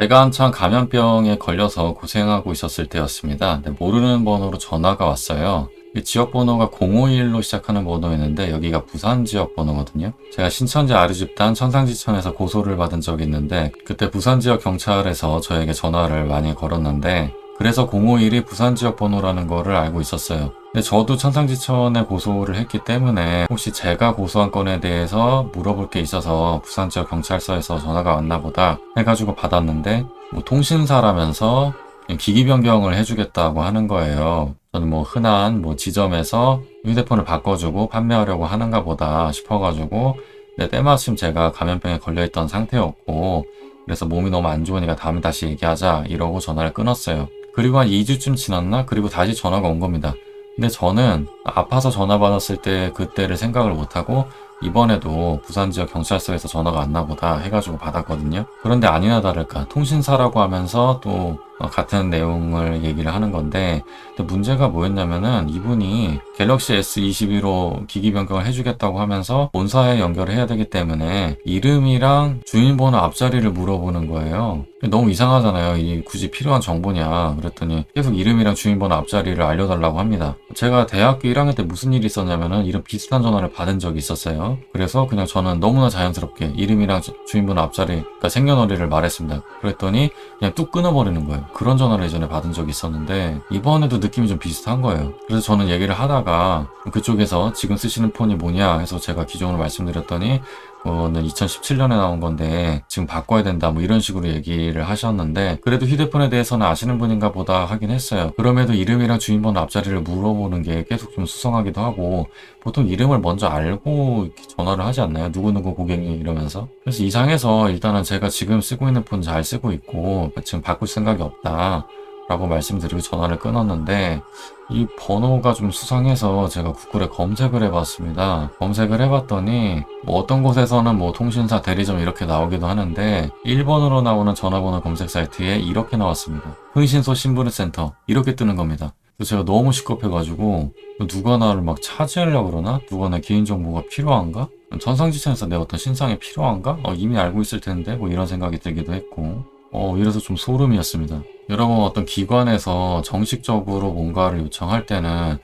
제가 한창 감염병에 걸려서 고생하고 있었을 때였습니다. 모르는 번호로 전화가 왔어요. 이 지역 번호가 051로 시작하는 번호였는데 여기가 부산 지역 번호거든요. 제가 신천지 아르집단 천상지천에서 고소를 받은 적이 있는데 그때 부산 지역 경찰에서 저에게 전화를 많이 걸었는데 그래서 051이 부산 지역 번호라는 거를 알고 있었어요. 근데 저도 천상지천에 고소를 했기 때문에 혹시 제가 고소한 건에 대해서 물어볼 게 있어서 부산 지역 경찰서에서 전화가 왔나 보다 해가지고 받았는데 뭐 통신사라면서 기기 변경을 해주겠다고 하는 거예요. 저는 뭐 흔한 뭐 지점에서 휴대폰을 바꿔주고 판매하려고 하는가 보다 싶어가지고 근데 때마침 제가 감염병에 걸려있던 상태였고 그래서 몸이 너무 안 좋으니까 다음에 다시 얘기하자 이러고 전화를 끊었어요. 그리고 한 2주쯤 지났나? 그리고 다시 전화가 온 겁니다. 근데 저는 아파서 전화 받았을 때 그때를 생각을 못하고 이번에도 부산 지역 경찰서에서 전화가 왔나 보다 해가지고 받았거든요. 그런데 아니나 다를까 통신사라고 하면서 또 어, 같은 내용을 얘기를 하는 건데 문제가 뭐였냐면은 이분이 갤럭시 S22로 기기 변경을 해주겠다고 하면서 본사에 연결을 해야 되기 때문에 이름이랑 주민번호 앞자리를 물어보는 거예요. 너무 이상하잖아요. 이 굳이 필요한 정보냐. 그랬더니 계속 이름이랑 주민번호 앞자리를 알려달라고 합니다. 제가 대학교 1학년 때 무슨 일이 있었냐면은 이런 비슷한 전화를 받은 적이 있었어요. 그래서 그냥 저는 너무나 자연스럽게 이름이랑 주- 주민번호 앞자리, 그러니까 생년월일을 말했습니다. 그랬더니 그냥 뚝 끊어버리는 거예요. 그런 전화를 예전에 받은 적이 있었는데 이번에도 느낌이 좀 비슷한 거예요. 그래서 저는 얘기를 하다가 그쪽에서 지금 쓰시는 폰이 뭐냐 해서 제가 기종을 말씀드렸더니 그 거는 2017년에 나온 건데 지금 바꿔야 된다 뭐 이런 식으로 얘기를 하셨는데 그래도 휴대폰에 대해서는 아시는 분인가 보다 하긴 했어요. 그럼에도 이름이랑 주민번호 앞자리를 물어보는 게 계속 좀 수상하기도 하고 보통 이름을 먼저 알고 전화를 하지 않나요? 누구누구 고객님 이러면서 그래서 이상해서 일단은 제가 지금 쓰고 있는 폰 잘 쓰고 있고 지금 바꿀 생각이 없다 라고 말씀드리고 전화를 끊었는데 이 번호가 좀 수상해서 제가 구글에 검색을 해봤습니다. 검색을 해봤더니 뭐 어떤 곳에서는 뭐 통신사 대리점 이렇게 나오기도 하는데 1번으로 나오는 전화번호 검색 사이트에 이렇게 나왔습니다. 흥신소 신부르센터 이렇게 뜨는 겁니다. 제가 너무 시겁해가지고 누가 나를 막 차지하려고 그러나? 누가 내 개인정보가 필요한가? 전상지천에서 내 어떤 신상이 필요한가? 어, 이미 알고 있을 텐데 뭐 이런 생각이 들기도 했고 어, 이래서 좀 소름이었습니다. 여러분 어떤 기관에서 정식적으로 뭔가를 요청할 때는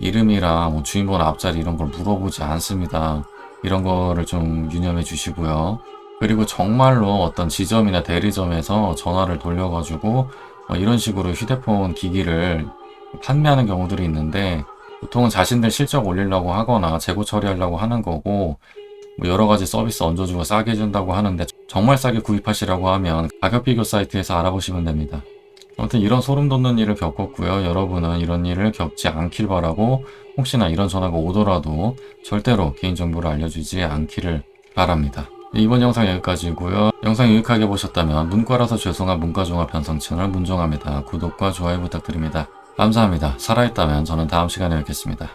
이름이랑 뭐 주민번호 앞자리 이런 걸 물어보지 않습니다. 이런 거를 좀 유념해 주시고요. 그리고 정말로 어떤 지점이나 대리점에서 전화를 돌려가지고 어, 이런 식으로 휴대폰 기기를 판매하는 경우들이 있는데 보통은 자신들 실적 올리려고 하거나 재고 처리하려고 하는 거고 뭐 여러 가지 서비스 얹어주고 싸게 해준다고 하는데 정말 싸게 구입하시라고 하면 가격 비교 사이트에서 알아보시면 됩니다. 아무튼 이런 소름 돋는 일을 겪었고요. 여러분은 이런 일을 겪지 않길 바라고 혹시나 이런 전화가 오더라도 절대로 개인정보를 알려주지 않기를 바랍니다. 이번 영상 여기까지고요. 영상 유익하게 보셨다면 문과라서 죄송한 문과종합 편성 채널 문종합니다. 구독과 좋아요 부탁드립니다. 감사합니다. 살아있다면 저는 다음 시간에 뵙겠습니다.